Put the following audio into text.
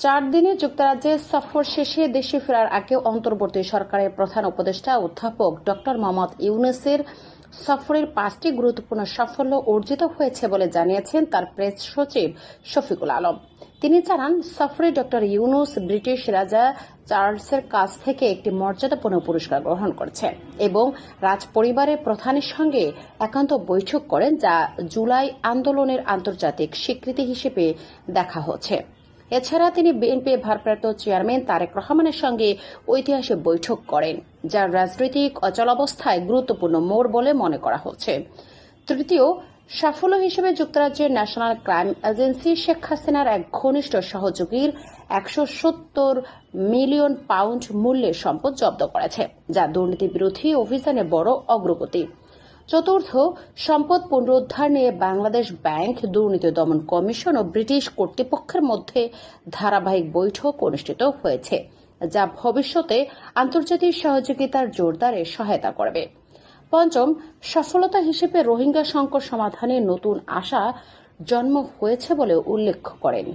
চার দিনে যুক্তরাজ্যে সফর শেষে দেশে ফেরার আগে অন্তর্বর্তী সরকারের প্রধান উপদেষ্টা অধ্যাপক ডক্টর মোহাম্মদ ইউনুসের সফরের পাঁচটি গুরুত্বপূর্ণ সাফল্য অর্জিত হয়েছে বলে জানিয়েছেন তার প্রেস সচিব শফিকুল আলম। তিনি জানান, সফরে ডক্টর ইউনুস ব্রিটিশ রাজা চার্লসের কাছ থেকে একটি মর্যাদাপূর্ণ পুরস্কার গ্রহণ করেছেন এবং রাজপরিবারের প্রধানের সঙ্গে একান্ত বৈঠক করেন যা জুলাই আন্দোলনের আন্তর্জাতিক স্বীকৃতি হিসেবে দেখা হচ্ছে। এছাড়া তিনি বিএনপি ভারপ্রাপ্ত চেয়ারম্যান তারেক রহমানের সঙ্গে ঐতিহাসিক বৈঠক করেন, যার রাজনৈতিক অচলাবস্থায় গুরুত্বপূর্ণ মোড় বলে মনে করা হচ্ছে। তৃতীয়, সাফল্য হিসেবে যুক্তরাজ্যের ন্যাশনাল ক্রাইম এজেন্সি শেখ হাসিনার এক ঘনিষ্ঠ সহযোগীর একশো সত্তর মিলিয়ন পাউন্ড মূল্যের সম্পদ জব্দ করেছে, যা দুর্নীতি বিরোধী অভিযানে বড় অগ্রগতি। চতুর্থ, সম্পদ পুনরুদ্ধার নিয়ে বাংলাদেশ ব্যাংক, দুর্নীতি দমন কমিশন ও ব্রিটিশ কর্তৃপক্ষের মধ্যে ধারাবাহিক বৈঠক অনুষ্ঠিত হয়েছে, যা ভবিষ্যতে আন্তর্জাতিক সহযোগিতার জোরদারে সহায়তা করবে। পঞ্চম, সফলতা হিসেবে রোহিঙ্গা সংকট সমাধানে নতুন আশা জন্ম হয়েছে বলে উল্লেখ করেন।